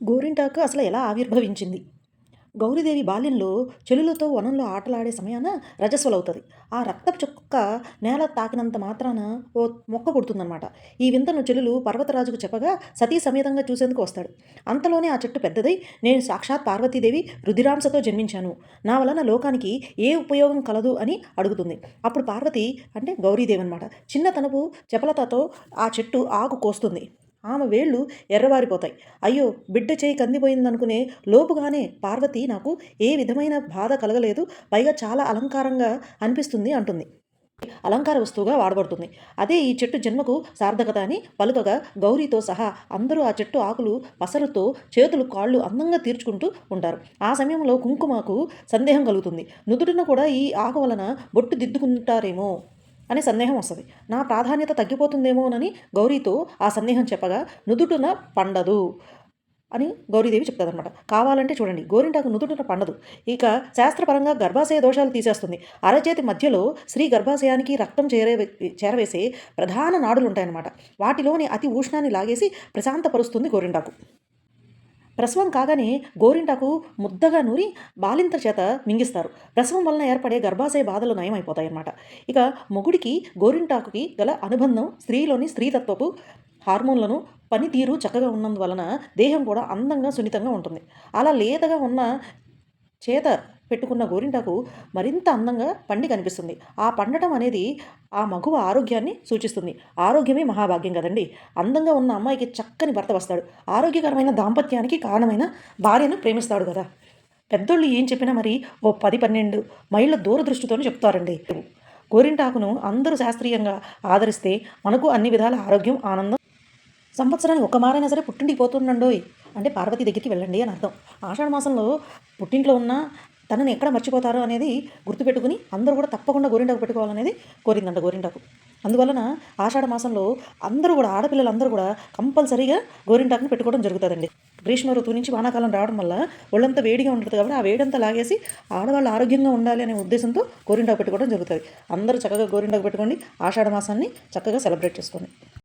గోరింటాకు అసలు ఎలా ఆవిర్భవించింది? గౌరీదేవి బాల్యంలో చెలులతో వనంలో ఆటలాడే సమయాన రజస్వలవుతుంది ఆ రక్తపు చుక్క నేల తాకినంత మాత్రాన ఓ మొక్క పుడుతుందన్నమాట. ఈ వింతను చెలులు పర్వతరాజుకు చెప్పగా సతీ సమేతంగా చూసేందుకు వస్తాడు. అంతలోనే ఆ చెట్టు పెద్దదై నేను సాక్షాత్ పార్వతీదేవి రుధిరాంశతో జన్మించాను. నా వలన లోకానికి ఏ ఉపయోగం కలదు అని అడుగుతుంది. అప్పుడు పార్వతి అంటే గౌరీదేవి అనమాట చిన్నతనపు చపలతతో ఆ చెట్టు ఆకు కోస్తుంది. ఆమె వేళ్ళు ఎర్రబారిపోతాయి అయ్యో బిడ్డ చేయి కందిపోయిందనుకునే లోపుగానే పార్వతి నాకు ఏ విధమైన బాధ కలగలేదు. పైగా చాలా అలంకారంగా అనిపిస్తుంది అంటుంది. అలంకార వస్తువుగా వాడబడుతుంది. అదే ఈ చెట్టు జన్మకు సార్థకత అని పలుకగా గౌరీతో సహా అందరూ ఆ చెట్టు ఆకులు పసరుతో చేతులు కాళ్ళు అందంగా తీర్చుకుంటూ ఉంటారు. ఆ సమయంలో కుంకుమకు సందేహం కలుగుతుంది. నుదుటిన కూడా ఈ ఆకు వలన బొట్టు దిద్దుకుంటారేమో? అనే సందేహం వస్తుంది. నా ప్రాధాన్యత తగ్గిపోతుందేమోనని గౌరీతో ఆ సందేహం చెప్పగా నుదుటున పండదు అని గౌరీదేవి చెప్తుందన్నమాట. కావాలంటే చూడండి గోరింటాకు నుదుటిన పండదు. ఇక శాస్త్రపరంగా గర్భాశయ దోషాలు తీసేస్తుంది. అరచేతి మధ్యలో స్త్రీ గర్భాశయానికి రక్తం చేరే చేరవేసే ప్రధాన నాడులు ఉంటాయన్నమాట వాటిలోని అతి ఉష్ణాన్ని లాగేసి ప్రశాంతపరుస్తుంది గోరింటాకు. ప్రసవం కాగానే గోరింటాకు ముద్దగా నూరి బాలింత చేత మింగిస్తారు. ప్రసవం వలన ఏర్పడే గర్భాశయ బాధలు నయమైపోతాయన్నమాట. ఇక మొగుడికి గోరింటాకుకి గల అనుబంధం స్త్రీలోని స్త్రీతత్వపు హార్మోన్లను పనితీరు చక్కగా ఉన్నందువలన దేహం కూడా అందంగా సున్నితంగా ఉంటుంది. అలా లేతగా ఉన్న చేత పెట్టుకున్న గోరింటాకు మరింత అందంగా పండి కనిపిస్తుంది. ఆ పండటం అనేది ఆ మగువ ఆరోగ్యాన్ని సూచిస్తుంది. ఆరోగ్యమే మహాభాగ్యం కదండి. అందంగా ఉన్న అమ్మాయికి చక్కని భర్త వస్తాడు. ఆరోగ్యకరమైన దాంపత్యానికి కారణమైన భార్యను ప్రేమిస్తాడు కదా. పెద్దోళ్ళు ఏం చెప్పినా మరి ఓ పది పన్నెండు మైళ్ళ దూరదృష్టితోనే చెప్తారండి. గోరింటాకును అందరూ శాస్త్రీయంగా ఆదరిస్తే మనకు అన్ని విధాల ఆరోగ్యం ఆనందం సంవత్సరానికి ఒక మారైనా సరే పుట్టింటికి పోతుండండోయ్. అంటే పార్వతి దగ్గరికి వెళ్ళండి అని అర్థం. ఆషాఢ మాసంలో పుట్టింట్లో ఉన్న తనని ఎక్కడ మర్చిపోతారో అనేది గుర్తుపెట్టుకుని అందరూ కూడా తప్పకుండా గోరింటాకు పెట్టుకోవాలనేది కోరిందంట గోరింటాకు. అందువలన ఆషాఢ మాసంలో అందరూ కూడా ఆడపిల్లలందరూ కూడా కంపల్సరీగా గోరింటాకుని పెట్టుకోవడం జరుగుతుందండి. గ్రీష్మ ఋతువు నుంచి వానాకాలం రావడం వల్ల ఒళ్ళంతా వేడిగా ఉంటుంది కాబట్టి ఆ వేడంతా లాగేసి ఆడవాళ్ళు ఆరోగ్యంగా ఉండాలి అనే ఉద్దేశంతో గోరింటాకు పెట్టుకోవడం జరుగుతుంది. అందరూ చక్కగా గోరింటాకు పెట్టుకోండి. ఆషాఢ మాసాన్ని చక్కగా సెలబ్రేట్ చేసుకోండి.